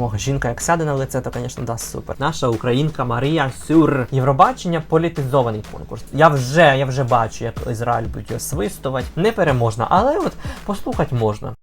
О, жінка як сяде на лице, то, звісно, дасть супер. Наша українка Марія Сюр. Євробачення політизований конкурс. Я вже, я вже бачу, як Ізраїль будуть його свистувати. Не переможна, але от послухати можна.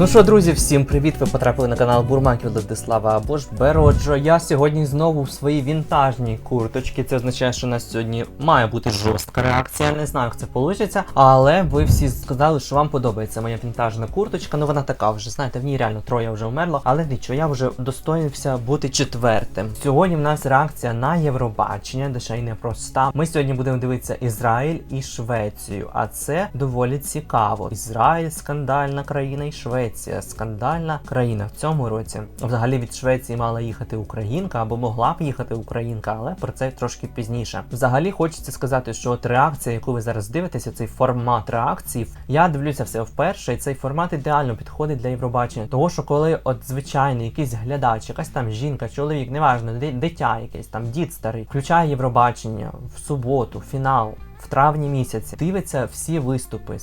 Ну що, друзі, всім привіт! Ви потрапили на канал Бурмаків Владислава або ж Бероджо. Я сьогодні знову в своїй вінтажній курточці. Це означає, що у нас сьогодні має бути жорстка реакція. Не знаю, як це вийде, але ви всі сказали, що вам подобається моя вінтажна курточка. Ну вона така вже, знаєте, в ній реально троє вже вмерло. Але нічого, я вже достоївся бути четвертим. Сьогодні в нас реакція на Євробачення, де ще й непроста. Ми сьогодні будемо дивитися Ізраїль і Швецію, а це доволі цікаво. Ізраїль скандальна країна і Швеція скандальна країна в цьому році. Взагалі від Швеції мала їхати українка або могла б їхати українка, але про це трошки пізніше. Взагалі хочеться сказати, що от реакція, яку ви зараз дивитеся, цей формат реакції, я дивлюся все вперше, і цей формат ідеально підходить для Євробачення. Того, що коли от звичайний якийсь глядач, якась там жінка, чоловік, неважно, ди- дитя якесь там дід старий, включає Євробачення в суботу, фінал. В травні місяці дивиться всі виступи,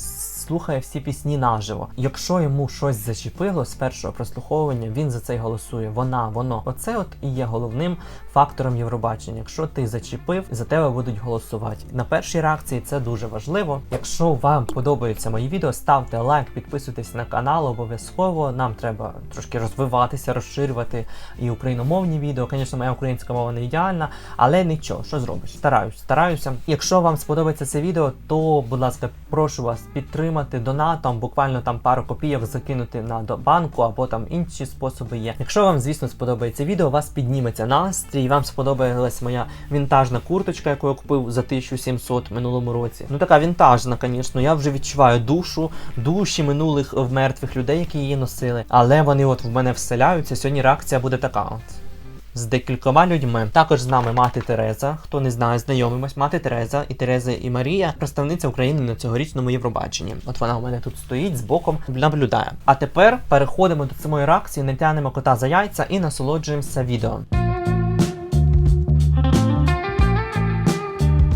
слухає всі пісні наживо. Якщо йому щось зачепило з першого прослуховування, він за це й голосує. Вона, воно. Оце от і є головним фактором Євробачення. Якщо ти зачепив, за тебе будуть голосувати. На першій реакції це дуже важливо. Якщо вам подобаються мої відео, ставте лайк, підписуйтесь на канал. Обов'язково нам треба трошки розвиватися, розширювати і україномовні відео. Звісно, моя українська мова не ідеальна, але нічого, що зробиш? Стараюсь, стараюся. Якщо вам сподобається це відео, то будь ласка, прошу вас підтримати донатом, буквально там пару копійок закинути на до банку або там інші способи є. Якщо вам, звісно, сподобається відео, у вас підніметься настрій, вам сподобалась моя вінтажна курточка, яку я купив за 1700 минулому році. Ну така вінтажна, звісно. Я вже відчуваю душу, душі минулих мертвих людей, які її носили. Але вони от в мене вселяються. Сьогодні реакція буде така. От з декількома людьми. Також з нами мати Тереза. Хто не знає, знайомимось. Мати Тереза і Тереза і Марія, представниця України на цьогорічному Євробаченні. От вона у мене тут стоїть з боком наблюдає. А тепер переходимо до самої реакції, не тянемо кота за яйця і насолоджуємося відео.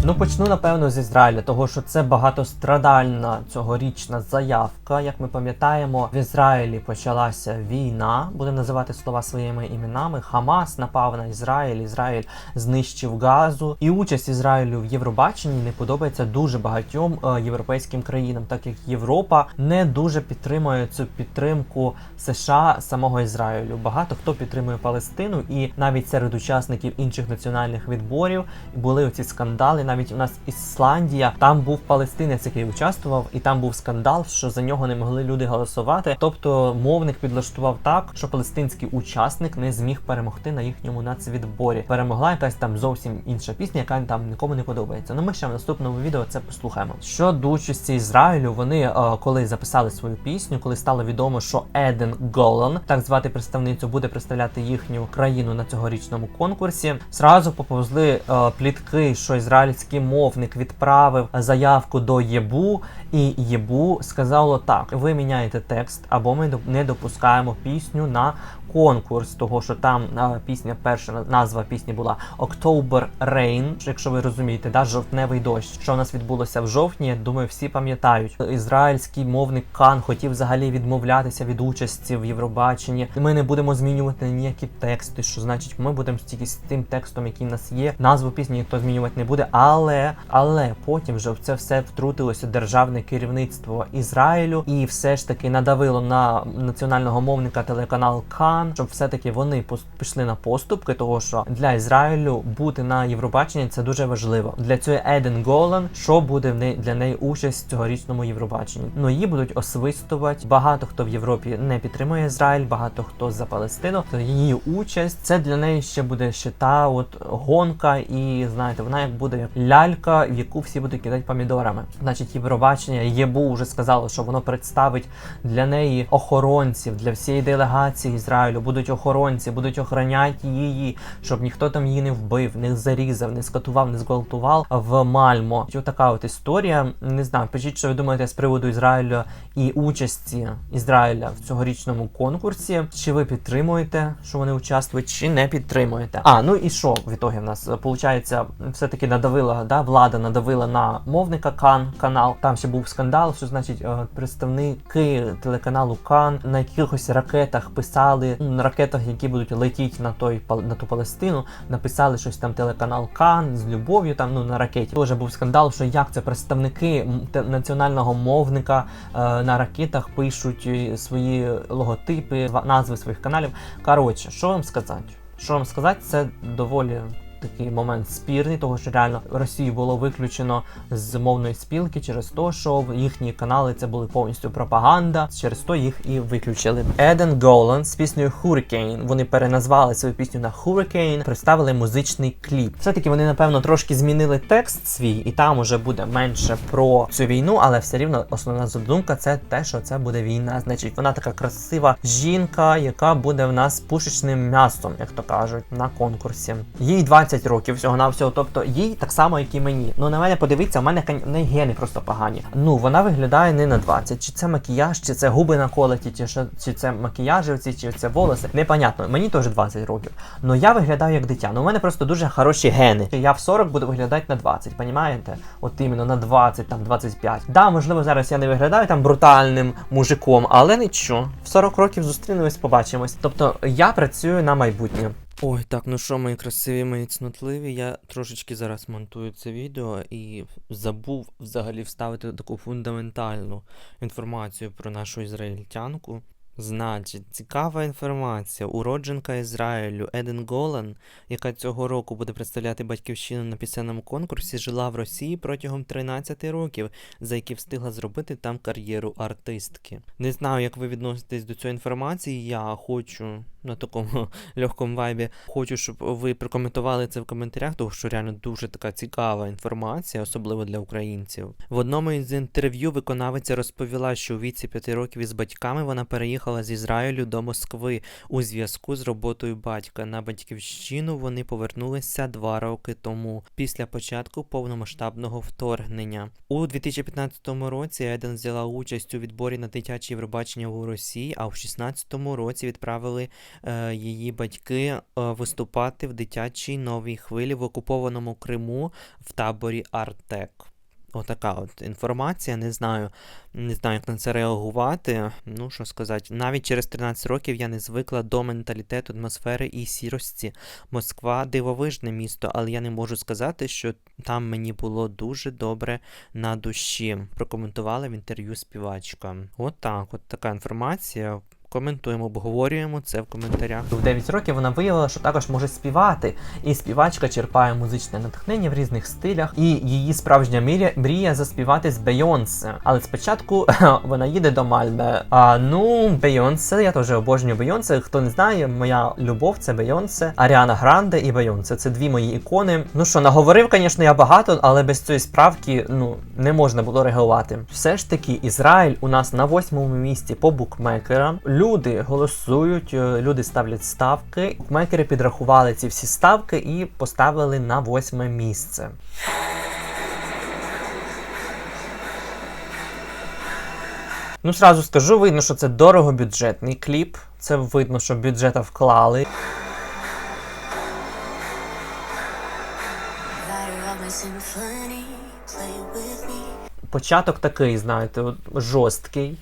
Ну почну напевно з Ізраїля, того що це багатострадальна цьогорічна заявка. Як ми пам'ятаємо, в Ізраїлі почалася війна, будемо називати слова своїми іменами. Хамас напав на Ізраїль, Ізраїль знищив газу, і участь Ізраїлю в Євробаченні не подобається дуже багатьом е, європейським країнам, так як Європа не дуже підтримує цю підтримку США самого Ізраїлю. Багато хто підтримує Палестину, і навіть серед учасників інших національних відборів були оці скандали. Навіть у нас Ісландія, там був палестинець, який участвував, і там був скандал, що за нього не могли люди голосувати. Тобто мовник підлаштував так, що палестинський учасник не зміг перемогти на їхньому нацвідборі. Перемогла якась там зовсім інша пісня, яка там нікому не подобається. Ну ми ще в наступному відео це послухаємо. Щодо участі Ізраїлю, вони е, коли записали свою пісню, коли стало відомо, що Еден Голан, так звати представницю, буде представляти їхню країну на цьогорічному конкурсі. Зразу поповзли е, плітки, що ізраїльський мовник відправив заявку до ЄБУ, і ЄБУ сказало так: ви міняєте текст, або ми не допускаємо пісню на конкурс, того що там а, пісня, перша назва пісні була October Rain, якщо ви розумієте, да, жовтневий дощ. Що у нас відбулося в жовтні, я думаю, всі пам'ятають. Ізраїльський мовник Кан хотів взагалі відмовлятися від участі в Євробаченні. Ми не будемо змінювати ніякі тексти. Що значить, ми будемо тільки з тим текстом, який в нас є. Назву пісні ніхто змінювати не буде. Але але потім вже в це все втрутилося державне керівництво Ізраїлю, і все ж таки надавило на національного мовника телеканал Кан, щоб все-таки вони пішли на поступки, того що для Ізраїлю бути на Євробаченні це дуже важливо. Для цієї Еден Голан, що буде в неї для неї участь в цьогорічному Євробаченні. Ну її будуть освистувати. Багато хто в Європі не підтримує Ізраїль, багато хто за Палестину. То її участь це для неї ще буде ще та от гонка, і знаєте, вона як буде лялька, в яку всі будуть кидати помідорами. Значить, Євробачення ЄБУ вже сказало, що воно представить для неї охоронців для всієї делегації Ізраїлю. Будуть охоронці, будуть охороняти її, щоб ніхто там її не вбив, не зарізав, не скатував, не зґвалтував в Мальмо. Ось така от історія. Не знаю, пишіть, що ви думаєте з приводу Ізраїлю і участі Ізраїля в цьогорічному конкурсі. Чи ви підтримуєте, що вони участвують, чи не підтримуєте? А ну і що в ітогі в нас виходить, все таки надавила да, влада надавила на мовника Кан канал. Там ще був скандал, що значить е, представники телеканалу Кан на якихось ракетах писали ракетах, які будуть летіти на той на ту Палестину, написали щось там телеканал Кан з любов'ю. Там ну на ракеті. Тоже був скандал, що як це представники національного мовника е, на ракетах пишуть е, свої логотипи, назви своїх каналів. Коротше, що вам сказати? Що вам сказати, це доволі такий момент спірний, того що реально Росію було виключено з мовної спілки через те, що їхні канали це були повністю пропаганда. Через то їх і виключили. Еден Голан з піснею Hurricane. Вони переназвали свою пісню на Hurricane, представили музичний кліп. Все-таки вони, напевно, трошки змінили текст свій, і там уже буде менше про цю війну, але все рівно основна задумка це те, що це буде війна. Значить, вона така красива жінка, яка буде в нас пушечним м'ясом, як то кажуть, на конкурсі. Їй 20 років всього на всього, тобто їй так само, як і мені. Ну на мене подивіться, у мене неї гени просто погані. Ну вона виглядає не на 20. Чи це макіяж, чи це губи наколоті, чи що, чи це макіяжі, оці, чи це волоси. Непонятно. Мені теж 20 років. Ну я виглядаю як дитя. Ну у мене просто дуже хороші гени. Я в 40 буду виглядати на 20, понімаєте? От іменно на 20, там 25. Да, можливо, зараз я не виглядаю там брутальним мужиком, але нічого. В 40 років зустрінемось, побачимось. Тобто я працюю на майбутнє. Ой, так, ну що, мої красиві, мої цнотливі, я трошечки зараз монтую це відео і забув взагалі вставити таку фундаментальну інформацію про нашу ізраїльтянку. Значить, цікава інформація. Уродженка Ізраїлю Еден Голан, яка цього року буде представляти батьківщину на пісенному конкурсі, жила в Росії протягом 13 років, за які встигла зробити там кар'єру артистки. Не знаю, як ви відноситесь до цієї інформації. Я хочу на такому легкому вайбі. Хочу, щоб ви прокоментували це в коментарях, тому що реально дуже така цікава інформація, особливо для українців. В одному із інтерв'ю виконавиця розповіла, що у віці 5 років із батьками вона переїхала з Ізраїлю до Москви у зв'язку з роботою батька. На батьківщину вони повернулися два роки тому, після початку повномасштабного вторгнення. У 2015 році Еден взяла участь у відборі на дитяче Євробачення у Росії, а в 2016 році відправили її батьки е, виступати в дитячій новій хвилі в окупованому Криму в таборі Артек. Отака от інформація. Не знаю, не знаю, як на це реагувати. Ну що сказати, навіть через 13 років я не звикла до менталітету, атмосфери і сірості. Москва дивовижне місто, але я не можу сказати, що там мені було дуже добре на душі. Прокоментувала в інтерв'ю співачка. От от така інформація. Коментуємо, обговорюємо це в коментарях. В 9 років вона виявила, що також може співати, і співачка черпає музичне натхнення в різних стилях, і її справжня мрія, мрія заспівати з Бейонсе. Але спочатку вона їде до Мальме. А ну, Бейонсе, я теж обожнюю Бейонсе. Хто не знає, моя любов це Бейонсе, Аріана Гранде і Бейонсе. Це дві мої ікони. Ну що, наговорив, звісно, я багато, але без цієї справки ну не можна було реагувати. Все ж таки, Ізраїль у нас на восьмому місці по букмекерам. Люди голосують, е, люди ставлять ставки. Букмекери підрахували ці всі ставки і поставили на восьме місце. Ну, сразу скажу, видно, що це дорогобюджетний кліп. Це видно, що бюджета вклали. Початок такий, знаєте, жорсткий.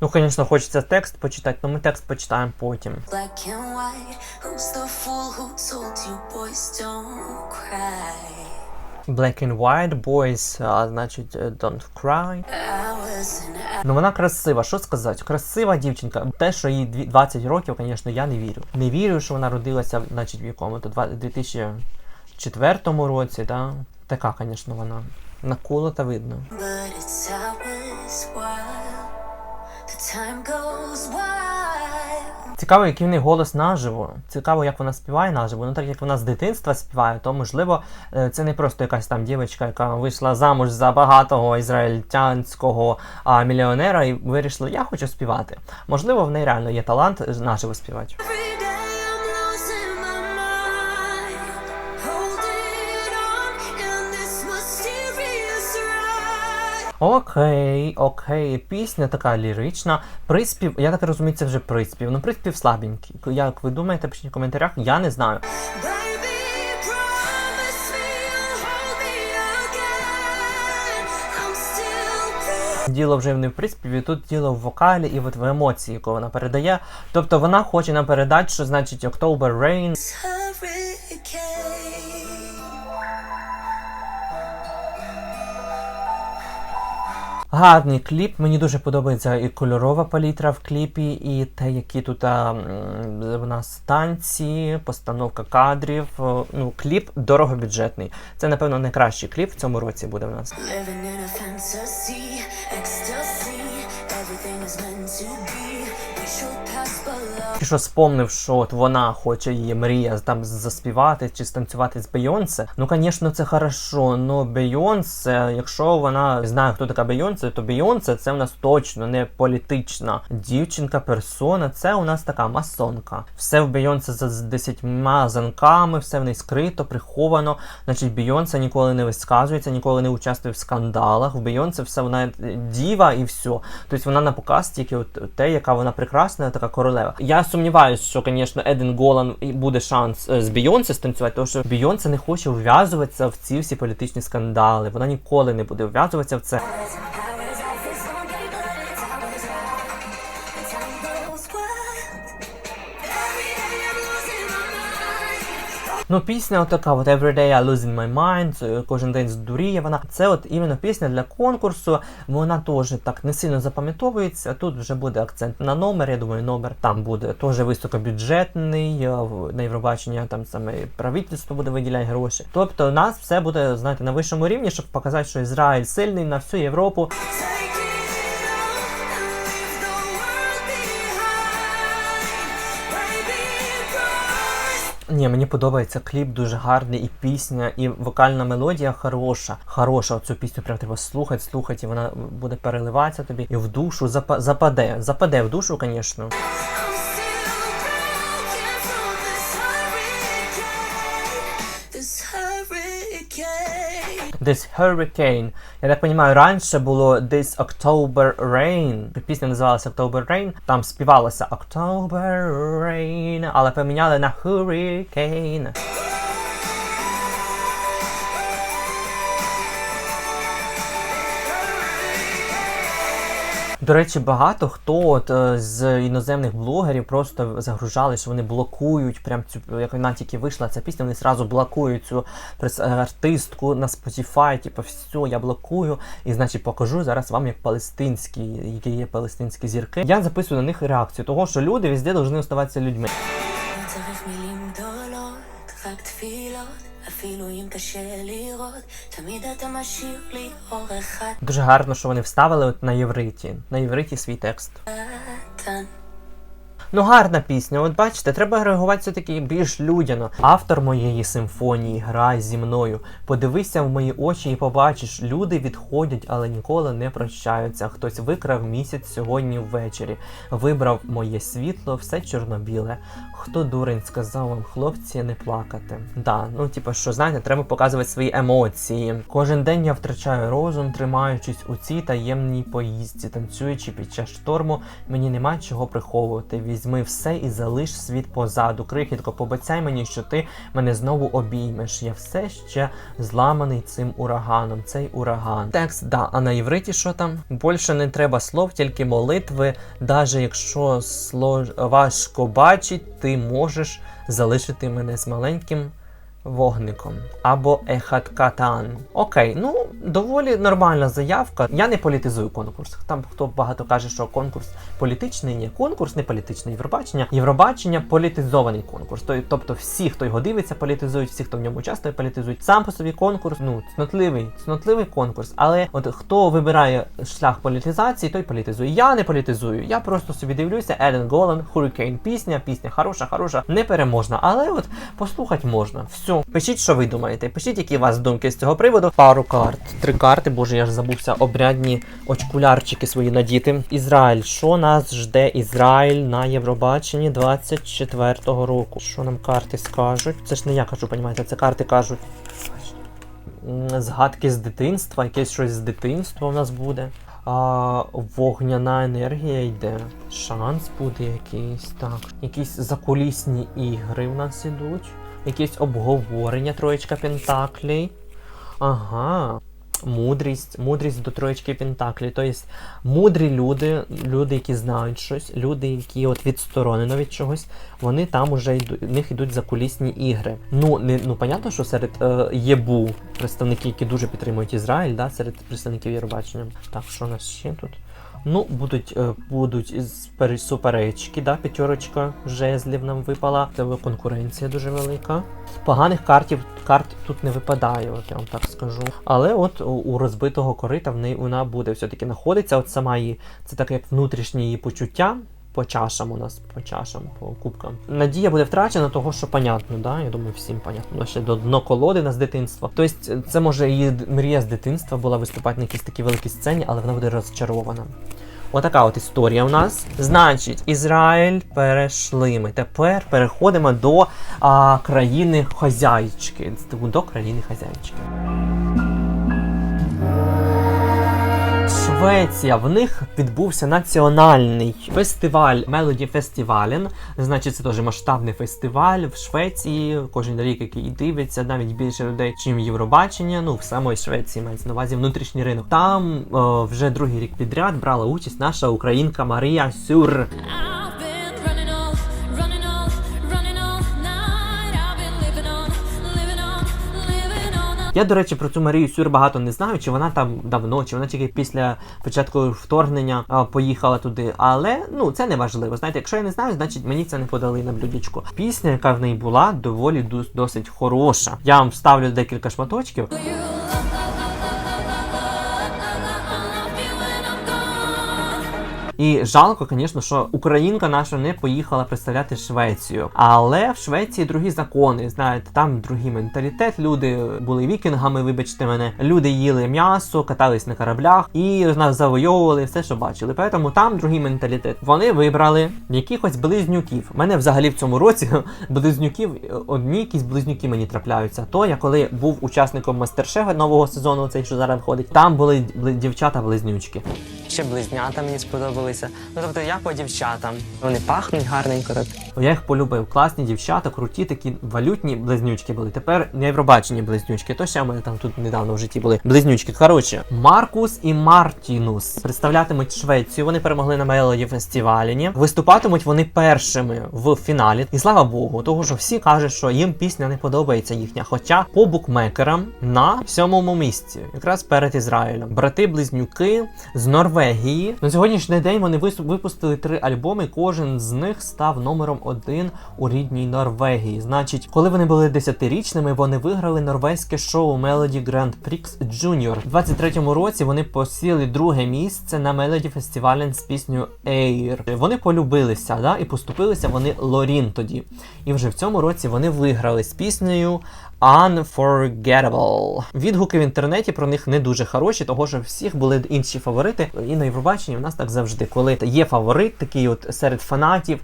Ну, звісно, хочеться текст почитати, але ми текст почитаємо потім. Black and white, boys а значить, е, don't cry. Ну вона красива, що сказати? Красива дівчинка. Те, що їй дві- 20 років, звісно, я не вірю. Не вірю, що вона родилася, значить, в якому то 2004 році, да? Така, звісно, вона. Наколота видно. Цікаво, який в неї голос наживо. Цікаво, як вона співає наживо. Ну так як вона з дитинства співає, то можливо е, це не просто якась там дівчинка, яка вийшла замуж за багатого ізраїльтянського а, мільйонера і вирішила, я хочу співати. Можливо, в неї реально є талант наживо співати. Окей, окей, пісня така лірична. Приспів, я так розумію, це вже приспів. Ну, приспів слабенький. Як ви думаєте, пишіть в коментарях, я не знаю. Діло вже не в приспіві, тут діло в вокалі і от в емоції, яку вона передає. Тобто вона хоче нам передати, що значить October Rain. Гарний кліп. Мені дуже подобається і кольорова палітра в кліпі, і те, які тут а, в нас танці, постановка кадрів. Ну, кліп дорогобюджетний. Це, напевно, найкращий кліп в цьому році буде в нас. І що спомнив, що от вона хоче її мрія там заспівати чи станцювати з Бейонсе. Ну, звісно, це хорошо. Но Бейонсе, якщо вона знає, хто така Бейонсе, то Бейонсе це в нас точно не політична дівчинка, персона. Це у нас така масонка. Все в Бейонсе за десятьма занками, все в неї скрито, приховано. Значить, Бейонсе ніколи не висказується, ніколи не участвує в скандалах. В Бейонсе все вона діва і все. Тобто вона на показ тільки от те, яка вона прекрасна, така королева. Я сумніваюся, що, звісно, Еден Голан буде шанс е, з Бійонсе станцювати, тому що Бійонсе не хоче вв'язуватися в ці всі політичні скандали. Вона ніколи не буде вв'язуватися в це. Ну, пісня отака, от Every day I losing my mind, кожен день здуріє вона. Це от іменно пісня для конкурсу. Вона теж так не сильно запам'ятовується. Тут вже буде акцент на номер. Я думаю, номер там буде теж високобюджетний. е, На Євробачення там саме правительство буде виділяти гроші. Тобто, у нас все буде знаєте на вищому рівні, щоб показати, що Ізраїль сильний на всю Європу. Ні, мені подобається кліп дуже гарний, і пісня, і вокальна мелодія хороша. Хороша. Оцю пісню прям треба слухати, слухати, і вона буде переливатися тобі і в душу запа- западе. Западе в душу, звісно. This Hurricane. Я так розумію, раніше було This October Rain. Пісня називалася October Rain. Там співалося October Rain, але поміняли на Hurricane. До речі, багато хто от е, з іноземних блогерів просто загружали, що вони блокують прям цю, як вона тільки вийшла ця пісня, вони зразу блокують цю е, артистку на Spotify, типу, все, я блокую. І значить покажу зараз вам як палестинські, які є палестинські зірки. Я записую на них реакцію, того що люди везде повинні оставатися людьми. לא צריך מילים גדולות, רק תפילות, אפילו אם קשה לראות, תמיד אתה משאיר לי אור אחד Дуже гарно, що вони вставили от на євриті, на євриті свій текст. Ну, гарна пісня. От бачите, треба реагувати все-таки більш людяно. Автор моєї симфонії грай зі мною. Подивися в мої очі і побачиш, люди відходять, але ніколи не прощаються. Хтось викрав місяць сьогодні ввечері. Вибрав моє світло, все чорно-біле. Хто дурень сказав вам, хлопці, не плакати? Да, ну типу, що знаєте, треба показувати свої емоції. Кожен день я втрачаю розум, тримаючись у цій таємній поїздці, танцюючи під час шторму, мені нема чого приховувати. Візьми все і залиш світ позаду. Крихітко, побацяй мені, що ти мене знову обіймеш. Я все ще зламаний цим ураганом. Цей ураган. Текст, да, а на євриті що там? Більше не треба слов, тільки молитви. Даже якщо слож... важко бачить, ти можеш залишити мене з маленьким вогником або ехаткатан. Окей, ну доволі нормальна заявка. Я не політизую конкурс. Там хто багато каже, що конкурс політичний, ні, конкурс не політичний. Євробачення. Євробачення політизований конкурс. Тобто всі, хто його дивиться, політизують, всі, хто в ньому участвує, політизують. Сам по собі конкурс, ну цнотливий, цнотливий конкурс. Але от хто вибирає шлях політизації, той політизує. Я не політизую. Я просто собі дивлюся. Еден Голан, Hurricane пісня, пісня хороша, хороша, непереможна. Але от послухати можна. Все. Пишіть, що ви думаєте. Пишіть, які у вас думки з цього приводу. Пару карт. Три карти, боже, я ж забувся обрядні очкулярчики свої надіти. Ізраїль. Що нас жде Ізраїль на Євробаченні 24-го року? Що нам карти скажуть? Це ж не я кажу, понімаєте, це карти кажуть. згадки з дитинства, якесь щось з дитинства у нас буде. А, вогняна енергія йде. Шанс буде якийсь. Так. Якісь закулісні ігри в нас ідуть. Якесь обговорення, троєчка пентаклей. Ага. Мудрість, мудрість до троєчки Пентаклі. Тобто мудрі люди, люди, які знають щось, люди, які от відсторонено від чогось, вони там уже йдуть, в них йдуть закулісні ігри. Ну, не, ну понятно, що серед е, ЄБУ представники, які дуже підтримують Ізраїль, да, серед представників Євробачення. Так, що у нас ще тут? Ну, будуть, е, будуть суперечки, да, п'ятерочка жезлів нам випала. Це конкуренція дуже велика. Поганих картів карт тут не випадає, от я вам так скажу. Але от у, розбитого корита в неї вона буде все-таки знаходиться. От сама її, це так як внутрішнє її почуття. По чашам у нас, по чашам, по кубкам. Надія буде втрачена, того що понятно, да? Я думаю, всім понятно. Ще до дно колоди нас з дитинства. Тобто, це може її мрія з дитинства була виступати на якійсь такій великій сцені, але вона буде розчарована. Отака от історія у нас. Значить, Ізраїль перейшли ми. Тепер переходимо до а, країни хазяйчики. До країни хазяйчики. Швеція. В них відбувся національний фестиваль Melody Festivalen. Значить, це теж масштабний фестиваль в Швеції. Кожен рік, який дивиться, навіть більше людей, чим Євробачення. Ну, в самої Швеції мається на увазі внутрішній ринок. Там о, вже другий рік підряд брала участь наша українка Марія Сюр. Я, до речі, про цю Марію Сюр багато не знаю, чи вона там давно, чи вона тільки після початку вторгнення а, поїхала туди. Але ну це не важливо. Знаєте, якщо я не знаю, значить мені це не подали на блюдечко. Пісня, яка в неї була, доволі дос- досить хороша. Я вам вставлю декілька шматочків. І жалко, звісно, що українка наша не поїхала представляти Швецію. Але в Швеції другі закони. Знаєте, там другий менталітет. Люди були вікінгами, вибачте мене. Люди їли м'ясо, катались на кораблях і нас завойовували все, що бачили. Тому там другий менталітет. Вони вибрали якихось близнюків. У мене взагалі в цьому році близнюків одні якісь близнюки мені трапляються. То я коли був учасником мастер-шефа нового сезону, цей що зараз входить, там були бли- дівчата-близнючки. Ще близнята мені сподобалися. Ну тобто я по дівчатам. Вони пахнуть гарненько так. Я їх полюбив. Класні дівчата, круті, такі валютні близнючки були. Тепер Євробачені близнючки. То ще в мене там тут недавно в житті були близнючки. Коротше, Маркус і Мартінус представлятимуть Швецію. Вони перемогли на Мелоді фестивалі. Виступатимуть вони першими в фіналі. І слава Богу, тому що всі кажуть, що їм пісня не подобається їхня. Хоча по букмекерам на сьомому місці, якраз перед Ізраїлем. Брати-близнюки з Норвегії. На сьогоднішній день вони випустили три альбоми. Кожен з них став номером один у рідній Норвегії. Значить, коли вони були десятирічними, вони виграли норвезьке шоу Melody Grand Prix Junior. У 23-му році вони посіли друге місце на Melody Festival з піснею Air. Вони полюбилися, да, і поступилися вони Лорін тоді. І вже в цьому році вони виграли з піснею Unforgettable. Відгуки в інтернеті про них не дуже хороші, того що всіх були інші фаворити. І на Євробаченні в нас так завжди, коли є фаворит, такий от серед фанатів.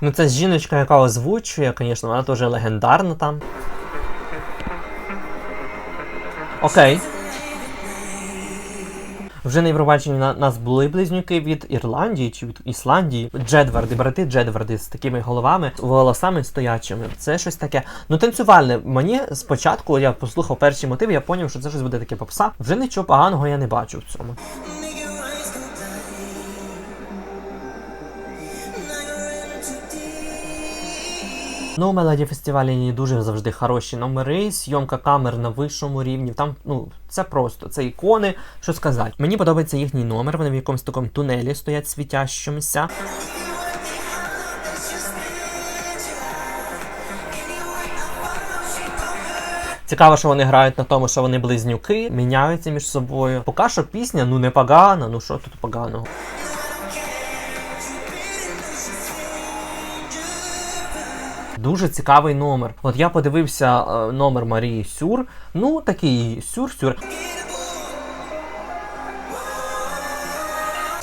Ну, це жіночка, яка озвучує, звісно, вона теж легендарна там. Окей. Вже на Євробаченні на нас були близнюки від Ірландії чи від Ісландії. Джедварди, брати Джедварди з такими головами, волосами стоячими. Це щось таке. Ну, танцювальне. Мені спочатку я послухав перші мотиви, я зрозумів, що це щось буде таке попса. Вже нічого поганого я не бачу в цьому. Ну, у мелоді фестивалі дуже завжди хороші номери, зйомка камер на вищому рівні. Там, ну, це просто, це ікони. Що сказати. Мені подобається їхній номер, вони в якомусь такому тунелі стоять світящимся. Цікаво, що вони грають на тому, що вони близнюки, міняються між собою. Поки що пісня, ну не погана, ну що тут поганого. Дуже цікавий номер. От я подивився е, номер Марії Сюр. Ну, такий сюр-сюр.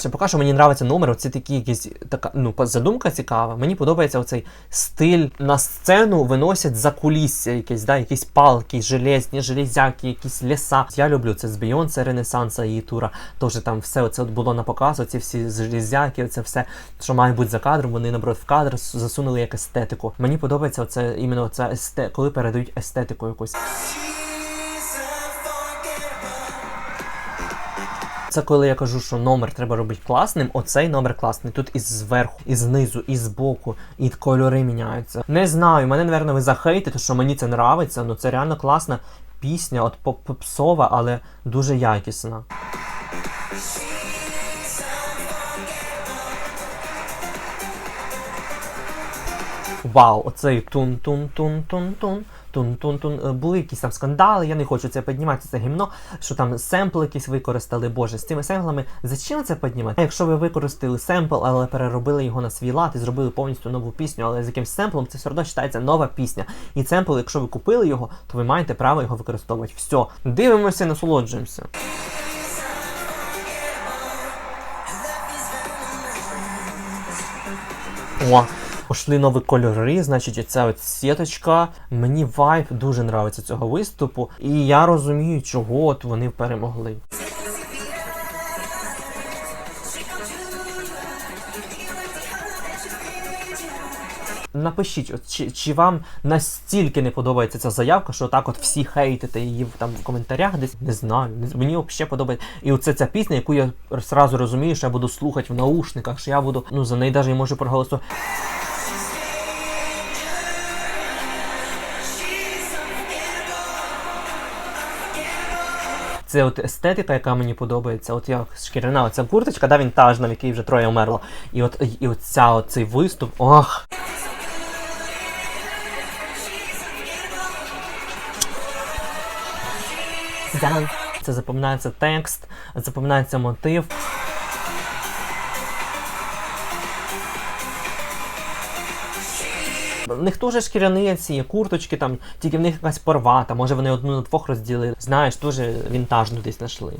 Поки що мені подобається номер, оці такі якісь така ну задумка цікава. Мені подобається оцей стиль на сцену виносять за кулісся якесь, да, якісь палки, железні, железяки, якісь ліса. Я люблю це з Бейонсе Ренесанса і тура. Теж там все оце от було на показ, оці всі железяки, оце все, що має бути за кадром, вони наоборот в кадр засунули як естетику. Мені подобається оце іменно оце есте, коли передають естетику якусь. Це коли я кажу, що номер треба робити класним, оцей номер класний. Тут і зверху, і знизу, і збоку, і кольори міняються. Не знаю, мене, напевно, ви захейтите, що мені це нравиться, ну це реально класна пісня, от попсова, але дуже якісна. Вау, оцей тун-тун-тун-тун-тун. Тун-тун-тун. Е, Були якісь там скандали, я не хочу це піднімати, це гімно, що там семпли якісь використали. Боже, з цими семплами зачем це піднімати? Якщо ви використали семпл, але переробили його на свій лад і зробили повністю нову пісню, але з якимсь семплом, це все одно вважається нова пісня. І семпл, якщо ви купили його, то ви маєте право його використовувати. Все, дивимося, насолоджуємося. О, пішли нові кольори, значить, оця от сіточка. Мені вайб дуже нравиться цього виступу, і я розумію, чого от вони перемогли. Напишіть, от, чи, чи вам настільки не подобається ця заявка, що так от всі хейтите її там в коментарях десь не знаю. Не, мені взагалі подобається. І оце ця пісня, яку я зразу розумію, що я буду слухати в наушниках, що я буду ну за неї навіть можу проголосувати. Це от естетика, яка мені подобається. От як шкіряна оця курточка, да, вінтажна, в якій вже троє умерло. І от і оця, оцей виступ. Ох. Це запам'ятається текст, запам'ятається мотив. В них теж шкіряні ці курточки, там, тільки в них якась порвата, може вони одну на двох розділили. Знаєш, теж вінтажну десь знайшли.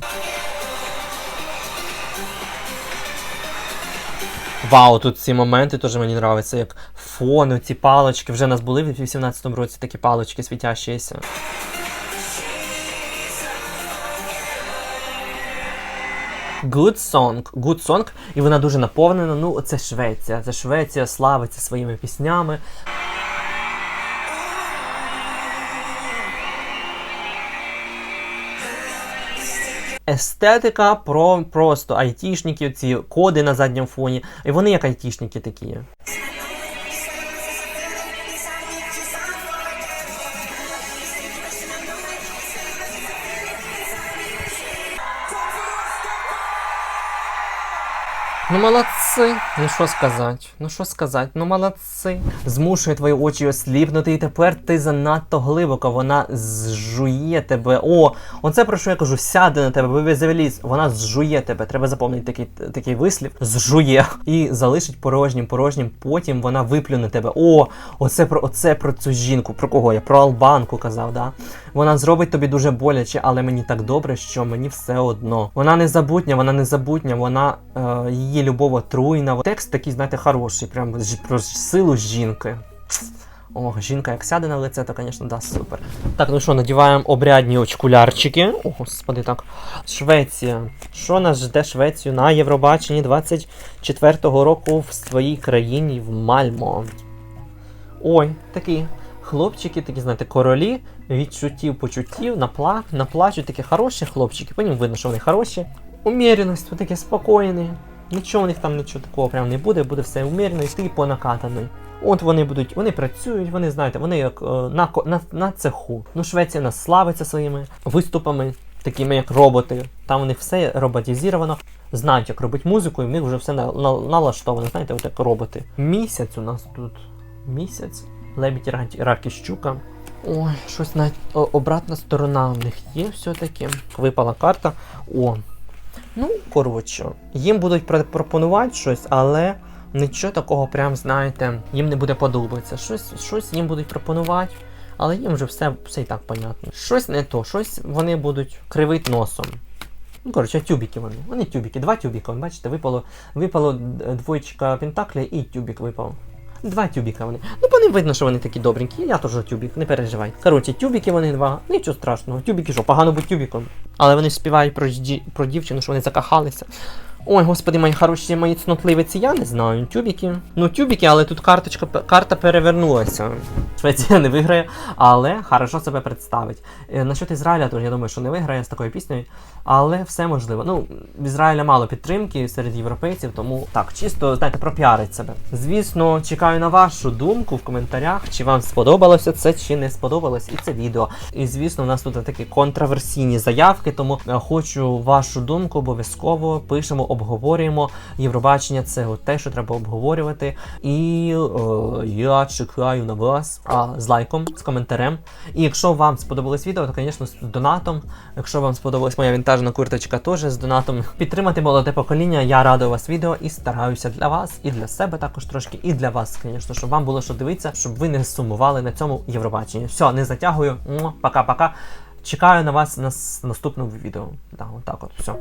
Вау, тут ці моменти теж мені подобаються, як фони, ці палочки. Вже у нас були в 18-му році такі палочки світящіся. Good song, good song, і вона дуже наповнена. Ну, це Швеція. Це Швеція славиться своїми піснями. Естетика про просто айтішників, ці коди на задньому фоні. І вони як айтішники такі. Ну молодці, ну що сказати, ну що сказати, ну молодці. Змушує твої очі осліпнути, і тепер ти занадто глибоко, вона зжує тебе. О, оце про що я кажу, сяде на тебе, вивезе завеліз, вона зжує тебе. Треба запам'ятати такий, такий вислів, зжує і залишить порожнім, порожнім, потім вона виплюне тебе. О, оце про оце про цю жінку. Про кого я? Про Албанку казав, да? Вона зробить тобі дуже боляче, але мені так добре, що мені все одно. Вона не забутня, вона не забутня, вона е, її любов отруйна. Текст такий, знаєте, хороший, прям про силу жінки. Ох, жінка як сяде на лице, то, звісно, да, супер. Так, ну що, надіваємо обрядні очкулярчики. О, господи, так. Швеція. Що нас жде Швецію на Євробаченні 24-го року в своїй країні в Мальмо? Ой, такі хлопчики, такі, знаєте, королі відчуттів, почуттів, напла... наплачуть такі хороші хлопчики. По ним видно, що вони хороші. Уміряність, вони такі спокійні. Нічого у них там нічого такого прям не буде, буде все умірено йти по накатаної. От вони будуть, вони працюють, вони знаєте, вони як е, на, на, на цеху. Ну, Швеція нас славиться своїми виступами, такими як роботи. Там у них все роботизовано. Знають, як робити музику, і в них вже все на, на, налаштовано. Знаєте, от як роботи. Місяць у нас тут. Місяць. Лебідь Рак- і щука. Ой, щось навіть обратна сторона в них є все-таки. Випала карта. О. Ну, коротше, їм будуть пр- пропонувати щось, але нічого такого, прям, знаєте, їм не буде подобатися. Щось, щось їм будуть пропонувати, але їм вже все, все і так понятно. Щось не то, щось вони будуть кривити носом. Ну, коротше, тюбіки вони. Вони тюбіки, два тюбіка. Бачите, випало, випало двоєчка пентакля і тюбік випав. Два тюбіка вони. Ну, по ним видно, що вони такі добренькі. Я теж тюбік, не переживай. Коротше, тюбіки вони два. Нічого страшного. Тюбіки що, погано бути тюбіком. Але вони співають про, про дівчину, що вони закахалися. Ой, господи, мої хороші, мої цнотливиці, я не знаю. Тюбіки. Ну, тюбіки, але тут карточка, карта перевернулася. Швеція не виграє, але хорошо себе представить. Е, Насчет Ізраїля, то я думаю, що не виграє з такою піснею, але все можливо. Ну, в Ізраїля мало підтримки серед європейців, тому так, чисто, знаєте, пропіарить себе. Звісно, чекаю на вашу думку в коментарях, чи вам сподобалося це, чи не сподобалось і це відео. І звісно, у нас тут такі контроверсійні заявки, тому е, хочу вашу думку обов'язково пишемо, обговорюємо. Євробачення це те, що треба обговорювати. І е, я чекаю на вас а, з лайком, з коментарем. І якщо вам сподобалось відео, то, звісно, з донатом. Якщо вам сподобалась моя вінтажна курточка, теж з донатом. Підтримати молоде покоління. Я радий вас відео і стараюся для вас, і для себе також трошки, і для вас, звісно, щоб вам було що дивитися, щоб ви не сумували на цьому Євробаченні. Все, не затягую. Пока-пока. Чекаю на вас на наступному відео. Так, отак от, все.